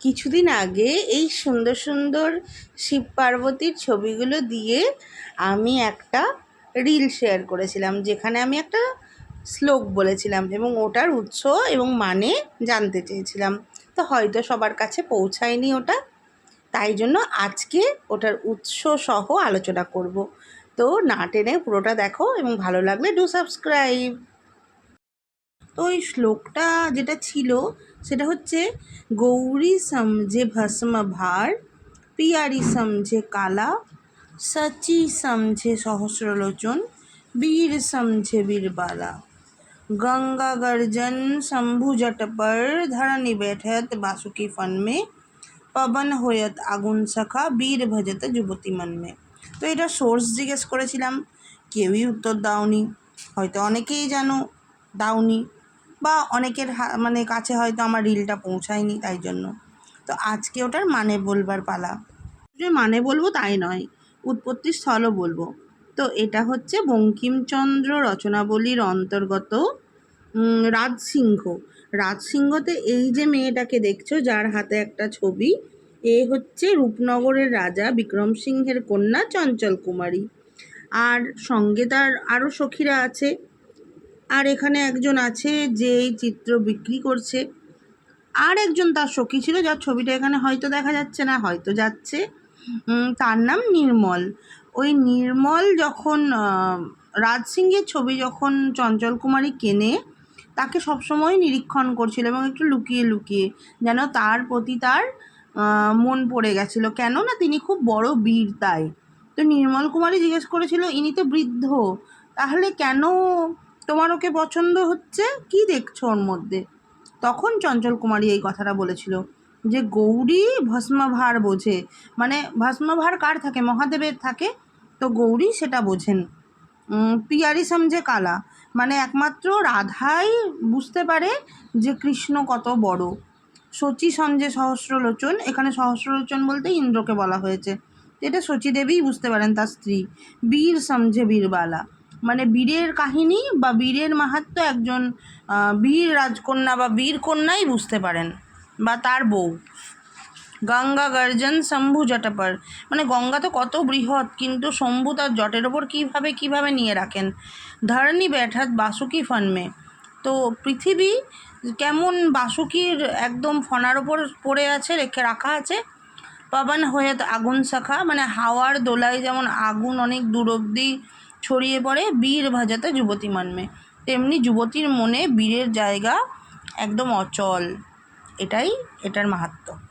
কিছুদিন আগে এই সুন্দর সুন্দর শিব পার্বতীর ছবিগুলো দিয়ে আমি একটা রিল শেয়ার করেছিলাম, যেখানে আমি একটা শ্লোক বলেছিলাম এবং ওটার উৎস এবং মানে জানতে চেয়েছিলাম। তো হয়তো সবার কাছে পৌঁছায়নি ওটা, তাই জন্য আজকে ওটার উৎস সহ আলোচনা করব। তো না টেনে পুরোটা দেখো এবং ভালো লাগলে ডু সাবস্ক্রাইব তো ওই শ্লোকটা যেটা ছিল সেটা হচ্ছে গৌরী সমঝে ভস্ম ভার পিয়ারি সমঝে কালা সচি সমঝে সহস্রলোচন বীর সমঝে বীরবালা गंगा गर्जन शंभु जट पर धरनी बैठत बासुकी फन में পবন হয়ত আগুন শাখা বীর ভজত যুবতী মন মে তো এটা সোর্স জিজ্ঞেস করেছিলাম কেউই উত্তর দাওনি হয়তো অনেকেই জানো দাওনি বা অনেকের মানে কাছে হয়তো আমার রিলটা পৌঁছায়নি তাই জন্য। তো আজকে ওটার মানে বলবার পালা। যে মানে বলব তাই নয় উৎপত্তি স্থলও বলব। তো এটা হচ্ছে বঙ্কিমচন্দ্র রচনাবলীর অন্তর্গত রাজসিংহ। রাজসিংহতে এই যে মেয়েটাকে দেখছ, যার হাতে একটা ছবি, এ হচ্ছে রূপনগরের রাজা বিক্রম সিংহের কন্যা চঞ্চল কুমারী। আর সঙ্গে তার আরও সখীরা আছে আর এখানে একজন আছে যে এই চিত্র বিক্রি করছে। আর একজন তার সখী ছিল, যার ছবিটা এখানে হয়তো দেখা যাচ্ছে না, হয়তো যাচ্ছে। তার নাম নির্মল। ওই নির্মল যখন রাজ সিংহের ছবি যখন চঞ্চল কুমারী কেনে, তাকে সবসময় নিরীক্ষণ করছিল এবং একটু লুকিয়ে লুকিয়ে, যেন তার প্রতি তার মন পড়ে গেছিল। কেন না তিনি খুব বড় বীর তাই। তো নির্মল কুমারী জিজ্ঞেস করেছিল, ইনি তো বৃদ্ধ, তাহলে কেন তোমার ওকে পছন্দ হচ্ছে? কি দেখছ ওর মধ্যে? তখন চঞ্চল কুমারী এই কথাটা বলেছিল যে, গৌরী ভস্মভার বোঝে। মানে ভস্মভার কার থাকে? মহাদেবের থাকে? তো গৌরী সেটা বোঝেন। পিয়ারি সমঝে কালা মানে একমাত্র রাধাই বুঝতে পারে যে কৃষ্ণ কত বড়। শচী সমঝে সহস্রলোচন, এখানে সহস্রলোচন বলতে ইন্দ্রকে বলা হয়েছে। এটা শচী দেবীই বুঝতে পারেন তার স্ত্রী। বীর সমঝে বীরবালা। মানে বীরের কাহিনী বা বীরের মাহাত্ম একজন বীর রাজকন্যা বা বীর কন্যাই বুঝতে পারেন বা তার বউ। গঙ্গা গর্জন শম্ভু জটাপর। মানে গঙ্গা তো কত বৃহৎ, কিন্তু শম্ভু তার জটের ওপর কীভাবে কীভাবে নিয়ে রাখেন? ধরণী ব্যাঠাত বাসুকি ফন্মে তো পৃথিবী কেমন বাসুকির একদম ফনার ওপর পড়ে আছে, রেখে রাখা আছে? পবন হয়ে আগুন শাখা মানে হাওয়ার দোলায় যেমন আগুন অনেক দূর অব্দি ছড়িয়ে পড়ে, বীর ভাজাতে যুবতী মানমে। তেমনি যুবতীর মনে বীরের জায়গা একদম অচল। এটাই, এটার মাহাত্ম